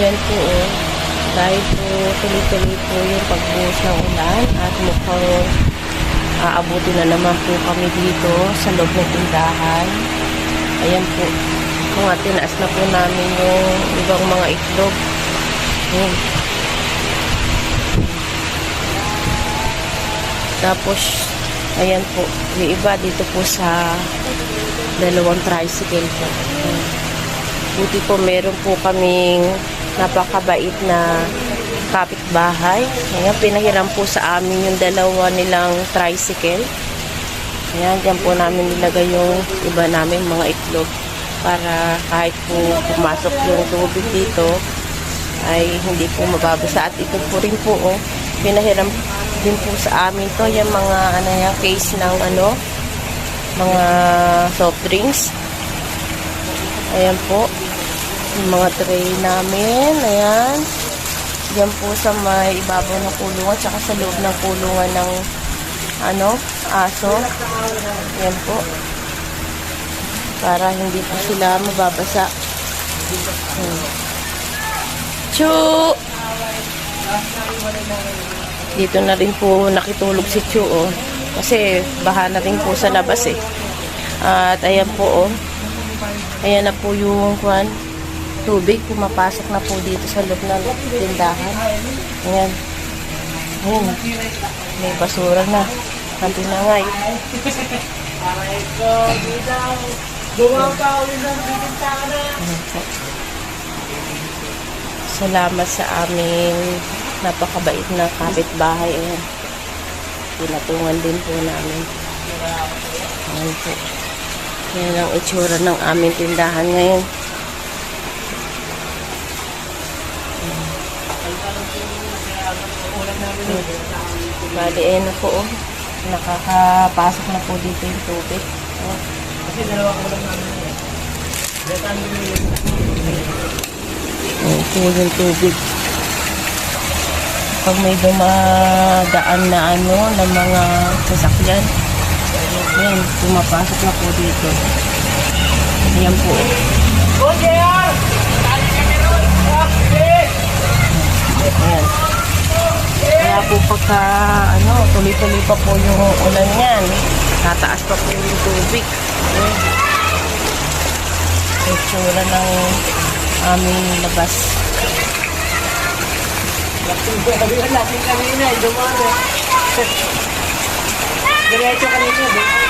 Ayan po oh. Dahil po tuloy-tuloy po yung pagbuhos ng ulan at mukhang aabuti na naman po kami dito sa loob ng tindahan. Ayan po. Kung tinaas na po namin yung ibang mga itlog. Ayan. Tapos, ayan po. Yung iba dito po sa dalawang tricycle po. Ayan. Buti po meron po kaming napakabait na kapitbahay. Ayan, pinahiram po sa amin yung dalawa nilang tricycle. Ayan, dyan po namin nilagay yung iba namin mga itlog para kahit po pumasok yung tubig dito ay hindi po mababasa. At ito po rin po, oh, pinahiram din po sa amin to yung mga ano yung case ng ano mga soft drinks. Ayan po. Yung mga tray namin. Ayan. Diyan po sa may ibabaw ng kulungan tsaka sa loob ng kulungan ng ano, aso. Ayan po. Para hindi po sila mababasa. Hmm. Chu! Dito na rin po nakitulog si Chu, oh. Kasi baha na rin po sa labas, eh. At ayan po, oh. Ayan na po yung kwan, tubig. Pumapasok na po dito sa loob ng tindahan. Ayan. Ayan. May basura na. Kanti na nga, eh. Ayan po. Salamat sa aming napakabait na kapitbahay. Ayan. Pinatungan din po namin. Ayan po. Yan ang itsura ng aming tindahan ngayon. Bali, eh na po, oh. Nakakapasok na po dito yung tubig. Oh. Kasi dalawa ko lang namin eh. Mo yung Ayan tubig. Pag may dumadaan na ano, ng mga sasakyan, ayan, pumapasok na po dito. Ayan po. Oh, JR! Tali kami ron! Okay! Ayan. Kaya pagka, ano, tuloy-tuloy pa po yung ulan yan. Tataas pa po yung tubig. Ayan. Itsura ng aming labas. Natin kanina dumami. Diretso kanina, dumami.